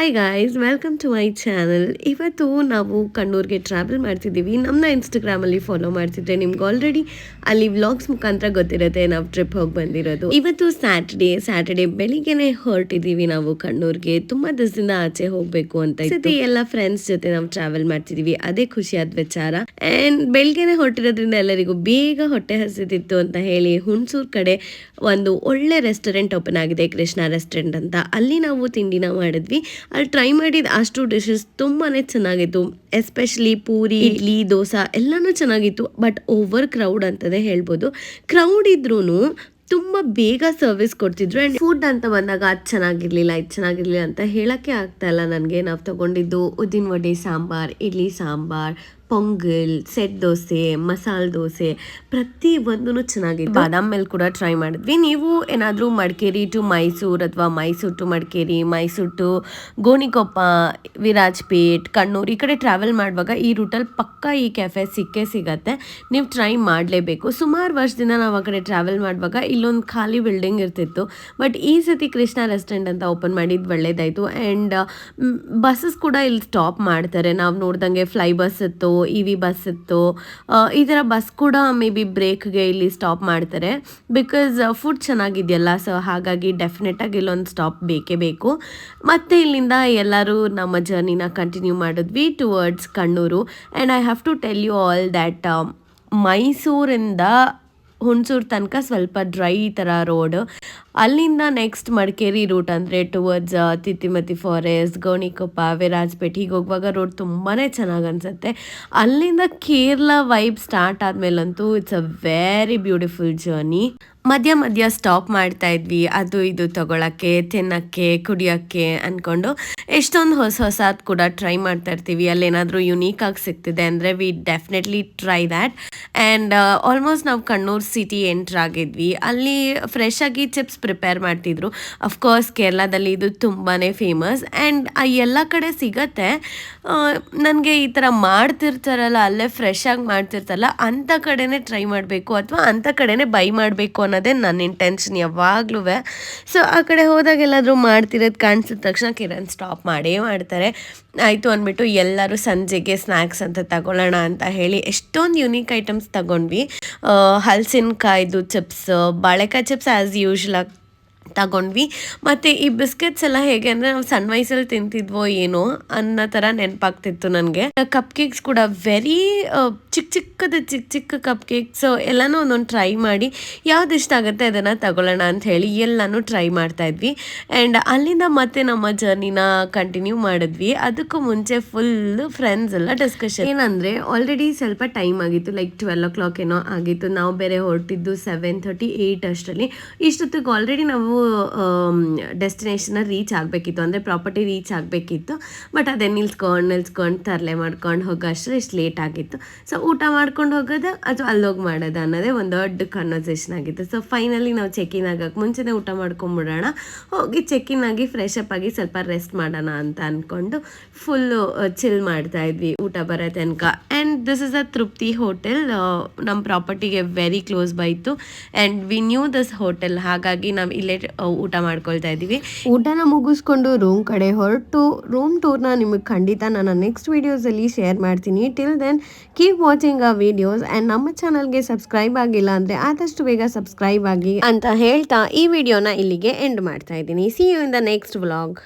Hi guys welcome to my channel ಇವತ್ತು ನಾವು ಕಣ್ಣೂರಿಗೆ travel ಮಾಡ್ತಿದ್ದೀವಿ. ನಮ್ಮನ್ನ ಇನ್ಸ್ಟಾಗ್ರಾಮಲ್ಲಿ ಫಾಲೋ ಮಾಡ್ತಿದ್ರೆ ನಿಮ್ಗೆ ಆಲ್ರೆಡಿ ಅಲ್ಲಿ ವ್ಲಾಗ್ಸ್ ಮುಖಾಂತರ ಗೊತ್ತಿರುತ್ತೆ ನಾವು ಟ್ರಿಪ್ ಹೋಗಿ ಬಂದಿರೋದು. ಇವತ್ತು ಸ್ಯಾಟರ್ಡೇ ಸ್ಯಾಟರ್ಡೆ ಬೆಳಿಗ್ಗೆನೆ ಹೊರಟಿದ್ದೀವಿ ನಾವು ಕಣ್ಣೂರಿಗೆ. ತುಂಬಾ ದಿವಸದಿಂದ ಆಚೆ ಹೋಗಬೇಕು ಅಂತ ಇದ್ದೀವಿ ಎಲ್ಲ ಫ್ರೆಂಡ್ಸ್ ಜೊತೆ ನಾವು ಟ್ರಾವೆಲ್ ಮಾಡ್ತಿದ್ದೀವಿ. ಅದೇ ಖುಷಿಯಾದ ವಿಚಾರ. ಆ್ಯಂಡ್ ಬೆಳಿಗ್ಗೆನೆ ಹೊರಟಿರೋದ್ರಿಂದ ಎಲ್ಲರಿಗೂ ಬೇಗ ಹೊಟ್ಟೆ ಹಸಿದಿತ್ತು ಅಂತ ಹೇಳಿ ಹುಣಸೂರ್ ಕಡೆ ಒಂದು ಒಳ್ಳೆ ರೆಸ್ಟೋರೆಂಟ್ ಓಪನ್ ಆಗಿದೆ ಕೃಷ್ಣ ರೆಸ್ಟೋರೆಂಟ್ ಅಂತ. ಅಲ್ಲಿ ನಾವು ತಿಂಡಿನ ಮಾಡಿದ್ವಿ. ಅಲ್ಲಿ ಟ್ರೈ ಮಾಡಿದ ಅಷ್ಟು ಡಿಶಸ್ ತುಂಬಾ ಚೆನ್ನಾಗಿತ್ತು. ಎಸ್ಪೆಷಲಿ ಪೂರಿ, ಇಡ್ಲಿ, ದೋಸೆ ಎಲ್ಲನೂ ಚೆನ್ನಾಗಿತ್ತು. ಬಟ್ ಓವರ್ ಕ್ರೌಡ್ ಅಂತಲೇ ಹೇಳ್ಬೋದು. ಕ್ರೌಡ್ ಇದ್ರೂ ತುಂಬ ಬೇಗ ಸರ್ವಿಸ್ ಕೊಡ್ತಿದ್ರು. ಆ್ಯಂಡ್ ಫುಡ್ ಅಂತ ಬಂದಾಗ ಅದು ಚೆನ್ನಾಗಿರಲಿಲ್ಲ, ಇದು ಚೆನ್ನಾಗಿರಲಿಲ್ಲ ಅಂತ ಹೇಳೋಕ್ಕೆ ಆಗ್ತಾಯಿಲ್ಲ ನನಗೆ. ನಾವು ತಗೊಂಡಿದ್ದು ಉದ್ದಿನ ವಡೆ, ಸಾಂಬಾರ್, ಇಡ್ಲಿ, ಸಾಂಬಾರ್ ಪೊಂಗಲ್, ಸೆಟ್ ದೋಸೆ, ಮಸಾಲೆ ದೋಸೆ, ಪ್ರತಿ ಒಂದೂ ಚೆನ್ನಾಗಿತ್ತು. ಬಾದಾಮ್ ಮೇಲೆ ಕೂಡ ಟ್ರೈ ಮಾಡಿದ್ವಿ. ನೀವು ಏನಾದರೂ ಮಡಿಕೇರಿ ಟು ಮೈಸೂರು ಅಥವಾ ಮೈಸೂರು ಟು ಮಡಿಕೇರಿ, ಮೈಸೂರು ಟು ಗೋಣಿಕೊಪ್ಪ, ವಿರಾಜ್ಪೇಟ್, ಕಣ್ಣೂರು ಈ ಕಡೆ ಟ್ರಾವೆಲ್ ಮಾಡುವಾಗ ಈ ರೂಟಲ್ಲಿ ಪಕ್ಕ ಈ ಕೆಫೆ ಸಿಕ್ಕೇ ಸಿಗತ್ತೆ. ನೀವು ಟ್ರೈ ಮಾಡಲೇಬೇಕು. ಸುಮಾರು ವರ್ಷದಿಂದ ನಾವು ಆ ಕಡೆ ಟ್ರಾವೆಲ್ ಮಾಡುವಾಗ ಇಲ್ಲೊಂದು ಖಾಲಿ ಬಿಲ್ಡಿಂಗ್ ಇರ್ತಿತ್ತು. ಬಟ್ ಈ ಸತಿ ಕೃಷ್ಣ ರೆಸ್ಟೋರೆಂಟ್ ಅಂತ ಓಪನ್ ಮಾಡಿದ್ದು ಒಳ್ಳೇದಾಯಿತು. ಆ್ಯಂಡ್ ಬಸ್ಸಸ್ ಕೂಡ ಇಲ್ಲಿ ಸ್ಟಾಪ್ ಮಾಡ್ತಾರೆ. ನಾವು ನೋಡ್ದಂಗೆ ಫ್ಲೈ ಬಸ್ ಇತ್ತು. ಇ ವಿ ಬಸ್ ಇತ್ತು. ಈ ಥರ ಬಸ್ ಕೂಡ ಮೇ ಬಿ ಬ್ರೇಕ್ಗೆ ಇಲ್ಲಿ ಸ್ಟಾಪ್ ಮಾಡ್ತಾರೆ. ಬಿಕಾಸ್ ಫುಡ್ ಚೆನ್ನಾಗಿದೆಯಲ್ಲ ಸೊ ಹಾಗಾಗಿ ಡೆಫಿನೆಟಾಗಿ ಇಲ್ಲೊಂದು ಸ್ಟಾಪ್ ಬೇಕೇ ಬೇಕು. ಮತ್ತು ಇಲ್ಲಿಂದ ಎಲ್ಲರೂ ನಮ್ಮ ಜರ್ನಿನ ಕಂಟಿನ್ಯೂ ಮಾಡಿದ್ವಿ towards Kannur. And I have to tell you all that ಮೈಸೂರಿಂದ ಹುಣಸೂರು ತನಕ ಸ್ವಲ್ಪ ಡ್ರೈ ಥರ ರೋಡ್ ಅಲ್ಲಿಂದ ನೆಕ್ಸ್ಟ್ ಮಡಿಕೇರಿ ರೂಟ್ ಅಂದರೆ ಟುವರ್ಡ್ಸ್ ತಿತ್ತಿಮತಿ ಫಾರೆಸ್ಟ್ ಗೋಣಿಕೊಪ್ಪ, ವಿರಾಜ್ಪೇಟ್ ಹೀಗೆ ಹೋಗುವಾಗ ರೋಡ್ ತುಂಬಾ ಚೆನ್ನಾಗಿ ಅನಿಸುತ್ತೆ. ಅಲ್ಲಿಂದ Kerala vibe start ಆದಮೇಲಂತೂ it's a very beautiful journey ಮಧ್ಯ ಮಧ್ಯ ಸ್ಟಾಪ್ ಮಾಡ್ತಾ ಇದ್ವಿ. ಅದು ಇದು ತಗೊಳಕ್ಕೆ, ತಿನ್ನಕ್ಕೆ, ಕುಡಿಯೋಕ್ಕೆ ಅಂದ್ಕೊಂಡು ಎಷ್ಟೊಂದು ಹೊಸ ಹೊಸದು ಕೂಡ ಟ್ರೈ ಮಾಡ್ತಾ ಇರ್ತೀವಿ. ಅಲ್ಲೇನಾದರೂ ಯುನೀಕ್ ಆಗಿ ಸಿಗ್ತಿದೆ ಅಂದರೆ we definitely try that and almost ನಾವು ಕಣ್ಣೂರು ಸಿಟಿ ಎಂಟ್ರ್ ಆಗಿದ್ವಿ. ಅಲ್ಲಿ ಫ್ರೆಶ್ ಆಗಿ ಚಿಪ್ಸ್ ಪ್ರಿಪೇರ್ ಮಾಡ್ತಿದ್ರು. ಅಫ್ಕೋರ್ಸ್ ಕೇರಳದಲ್ಲಿ ಇದು ತುಂಬಾ ಫೇಮಸ್ ಆ್ಯಂಡ್ ಎಲ್ಲ ಕಡೆ ಸಿಗತ್ತೆ. ನನಗೆ ಈ ಥರ ಮಾಡ್ತಿರ್ತಾರಲ್ಲ, ಅಲ್ಲೇ ಫ್ರೆಶ್ ಆಗಿ ಮಾಡ್ತಿರ್ತಾರಲ್ಲ ಅಂಥ ಕಡೆನೇ ಟ್ರೈ ಮಾಡಬೇಕು. ಅಥವಾ ಅಂಥ ಕಡೆನೇ ಬೈ ಮಾಡಬೇಕು ಅನ್ನೋದೇ ನನ್ನ ಇಂಟೆನ್ಷನ್ ಯಾವಾಗಲೂ. ಸೊ ಆ ಕಡೆ ಹೋದಾಗ ಎಲ್ಲಾದರೂ ಮಾಡ್ತಿರೋದು ಕಾಣಿಸಿದ ತಕ್ಷಣ ಕಿರಣ್ ಸ್ಟಾಪ್ ಮಾಡೇ ಮಾಡ್ತಾರೆ. ಆಯಿತು ಅಂದ್ಬಿಟ್ಟು ಎಲ್ಲರೂ ಸಂಜೆಗೆ ಸ್ನ್ಯಾಕ್ಸ್ ಅಂತ ತಗೊಳ್ಳೋಣ ಅಂತ ಹೇಳಿ ಎಷ್ಟೊಂದು ಯುನೀಕ್ ಐಟಮ್ಸ್ ತಗೊಂಡ್ವಿ. ಹಲಸಿನಕಾಯ್ದು ಚಿಪ್ಸ್ ಬಾಳೆಕಾಯಿ ಚಿಪ್ಸ್ ಆ್ಯಸ್ ಯೂಶ್ವಲ್ ತಗೊಂಡ್ವಿ. ಮತ್ತು ಈ ಬಿಸ್ಕೆಟ್ಸ್ ಎಲ್ಲ ಹೇಗೆ ಅಂದರೆ ನಾವು ಸಣ್ಣ ವಯಸ್ಸಲ್ಲಿ ತಿಂತಿದ್ವೋ ಏನೋ ಅನ್ನೋ ಥರ ನೆನಪಾಗ್ತಿತ್ತು ನನಗೆ. ಕಪ್ ಕೇಕ್ಸ್ ಕೂಡ ವೆರಿ ಚಿಕ್ಕ ಚಿಕ್ಕದ ಚಿಕ್ಕ ಚಿಕ್ಕ ಕಪ್ ಕೇಕ್ಸ್ ಎಲ್ಲನೂ ಒಂದೊಂದು ಟ್ರೈ ಮಾಡಿ ಯಾವ್ದು ಇಷ್ಟ ಆಗುತ್ತೆ ಅದನ್ನು ತಗೊಳ್ಳೋಣ ಅಂತ ಹೇಳಿ ಎಲ್ಲನೂ ಟ್ರೈ ಮಾಡ್ತಾ ಇದ್ವಿ. ಆ್ಯಂಡ್ ಅಲ್ಲಿಂದ ಮತ್ತೆ ನಮ್ಮ ಜರ್ನಿನ ಕಂಟಿನ್ಯೂ ಮಾಡಿದ್ವಿ. ಅದಕ್ಕೂ ಮುಂಚೆ ಫುಲ್ ಫ್ರೆಂಡ್ಸ್ ಎಲ್ಲ ಡಿಸ್ಕಷನ್ ಏನಂದರೆ ಆಲ್ರೆಡಿ ಸ್ವಲ್ಪ ಟೈಮ್ ಆಗಿತ್ತು ಲೈಕ್ ಟ್ವೆಲ್ ಓ ಕ್ಲಾಕ್ ಏನೋ ಆಗಿತ್ತು. ನಾವು ಬೇರೆ ಹೊರಟಿದ್ದು ಸೆವೆನ್ ತರ್ಟಿ ಏಯ್ಟ್ ಅಷ್ಟರಲ್ಲಿ. ಇಷ್ಟೊತ್ತಿಗೆ ಆಲ್ರೆಡಿ ನಾವು ಡೆಸ್ಟಿನೇಷನ್ನ ರೀಚ್ ಆಗಬೇಕಿತ್ತು. ಅಂದರೆ ಪ್ರಾಪರ್ಟಿ ರೀಚ್ ಆಗಬೇಕಿತ್ತು. ಬಟ್ ಅದೇ ನಿಲ್ಸ್ಕೊಂಡು ನಿಲ್ಸ್ಕೊಂಡು ತರಲೆ ಮಾಡ್ಕೊಂಡು ಹೋಗೋ ಇಷ್ಟು ಲೇಟ್ ಆಗಿತ್ತು. ಸೊ ಊಟ ಮಾಡ್ಕೊಂಡು ಹೋಗೋದು ಅಥವಾ ಅಲ್ಲೋಗಿ ಮಾಡೋದು ಅನ್ನೋದೇ ಒಂದು ದೊಡ್ಡ ಕನ್ವರ್ಸೇಷನ್ ಆಗಿತ್ತು. ಸೊ ಫೈನಲಿ ನಾವು ಚೆಕ್ ಇನ್ ಆಗಕ್ಕೆ ಮುಂಚೆನೇ ಊಟ ಮಾಡ್ಕೊಂಬಿಡೋಣ. ಹೋಗಿ ಚೆಕ್ ಇನ್ ಆಗಿ ಫ್ರೆಶ್ ಅಪ್ ಆಗಿ ಸ್ವಲ್ಪ ರೆಸ್ಟ್ ಮಾಡೋಣ ಅಂತ ಅಂದ್ಕೊಂಡು ಫುಲ್ಲು ಚಿಲ್ ಮಾಡ್ತಾ ಇದ್ವಿ ಊಟ ಬರೋ ತನಕ. And this is a Trupti hotel ನಮ್ಮ ಪ್ರಾಪರ್ಟಿಗೆ very close ಬೈತು. And we knew this hotel ಹಾಗಾಗಿ ನಾವು ಇಲ್ಲೇ ಊಟ ಮಾಡ್ಕೊಳ್ತಾ ಇದ್ದೀವಿ. ಊಟನ ಮುಗಿಸ್ಕೊಂಡು ರೂಮ್ ಕಡೆ ಹೊರಟು ರೂಮ್ ಟೂರ್ನ ನಿಮಗೆ ಖಂಡಿತ ನಾನು ನೆಕ್ಸ್ಟ್ ವೀಡಿಯೋಸಲ್ಲಿ ಶೇರ್ ಮಾಡ್ತೀನಿ. ಟಿಲ್ ದೆನ್ ಕೀಪ್ ವಾಚಿಂಗ್ ಆ ವಿಡಿಯೋಸ್ ಆ್ಯಂಡ್ ನಮ್ಮ ಚಾನಲ್ಗೆ ಸಬ್ಸ್ಕ್ರೈಬ್ ಆಗಿಲ್ಲ ಅಂದರೆ ಆದಷ್ಟು ಬೇಗ ಸಬ್ಸ್ಕ್ರೈಬ್ ಆಗಿ ಅಂತ ಹೇಳ್ತಾ ಈ ವಿಡಿಯೋನ ಇಲ್ಲಿಗೆ ಎಂಡ್ ಮಾಡ್ತಾ ಇದ್ದೀನಿ. See you in the next vlog